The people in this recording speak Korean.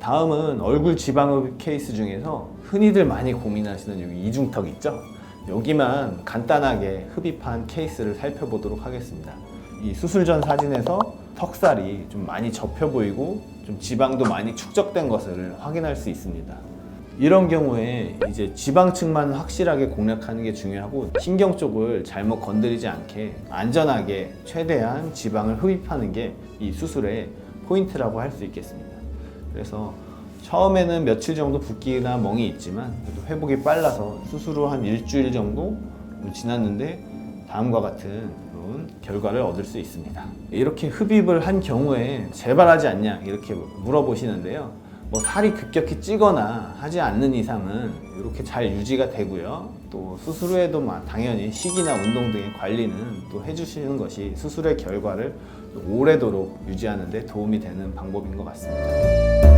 다음은 얼굴 지방흡입 케이스 중에서 흔히들 많이 고민하시는 여기 이중턱 있죠? 여기만 간단하게 흡입한 케이스를 살펴보도록 하겠습니다. 이 수술 전 사진에서 턱살이 좀 많이 접혀 보이고 좀 지방도 많이 축적된 것을 확인할 수 있습니다. 이런 경우에 이제 지방층만 확실하게 공략하는 게 중요하고 신경 쪽을 잘못 건드리지 않게 안전하게 최대한 지방을 흡입하는 게 이 수술의 포인트라고 할 수 있겠습니다. 그래서 처음에는 며칠 정도 붓기나 멍이 있지만 그래도 회복이 빨라서 수술 후한 일주일 정도 지났는데 다음과 같은 그런 결과를 얻을 수 있습니다. 이렇게 흡입을 한 경우에 재발하지 않냐 이렇게 물어보시는데요. 뭐 살이 급격히 찌거나 하지 않는 이상은 이렇게 잘 유지가 되고요. 또 수술 후에도 막 당연히 식이나 운동 등의 관리는 또 해주시는 것이 수술의 결과를 오래도록 유지하는 데 도움이 되는 방법인 것 같습니다.